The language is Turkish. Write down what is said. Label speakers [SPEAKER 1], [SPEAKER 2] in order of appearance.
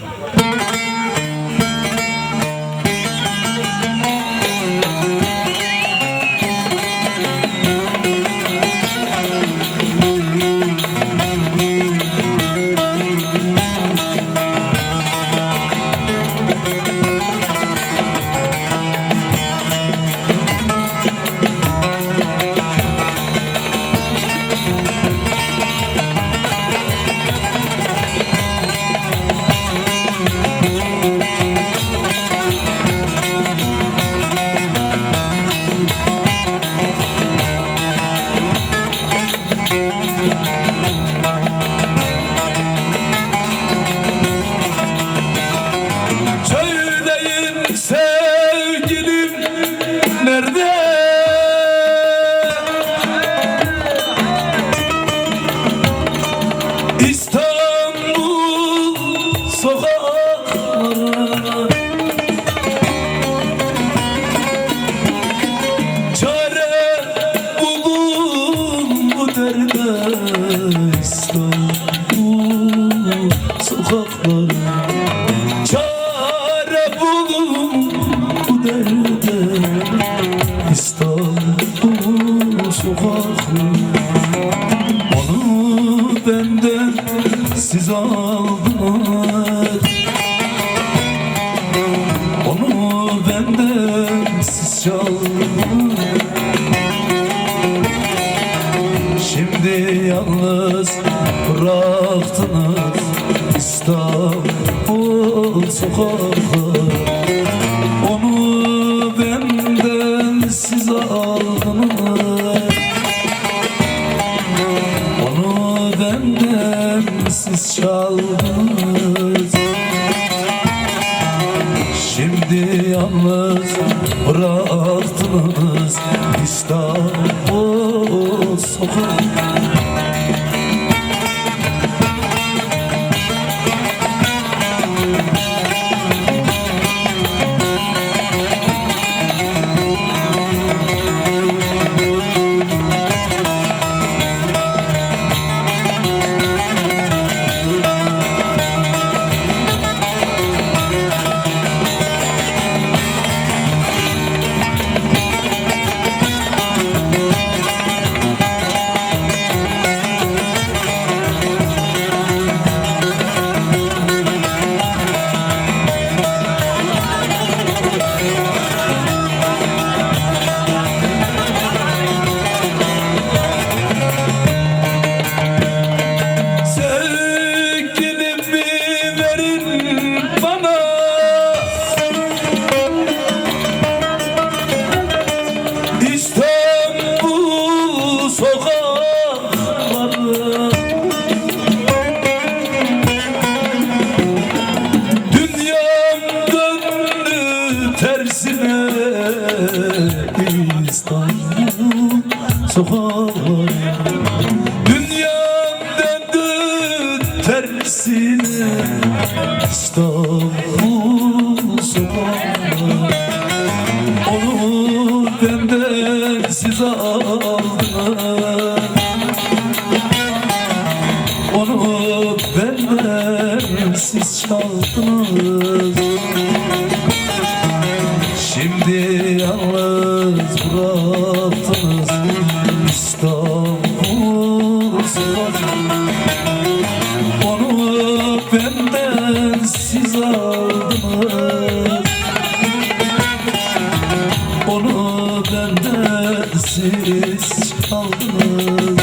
[SPEAKER 1] Thank mm -hmm. you. Söyleyin sevgilim nerede? Sokakları Çare bulun bu derde. İstanbul sokakları Onu benden siz aldınız Onu benden siz Onu benden siz çaldınız. Şimdi yalnız bıraktınız İstanbul sokakları İstanbul sokakları Dünyam döndü İstanbul sokakları Onu benden siz Onu benden siz çaldınız yalnız bıraktınız İstanbul sokakları Onu benden siz aldınız. Onu benden siz çaldınız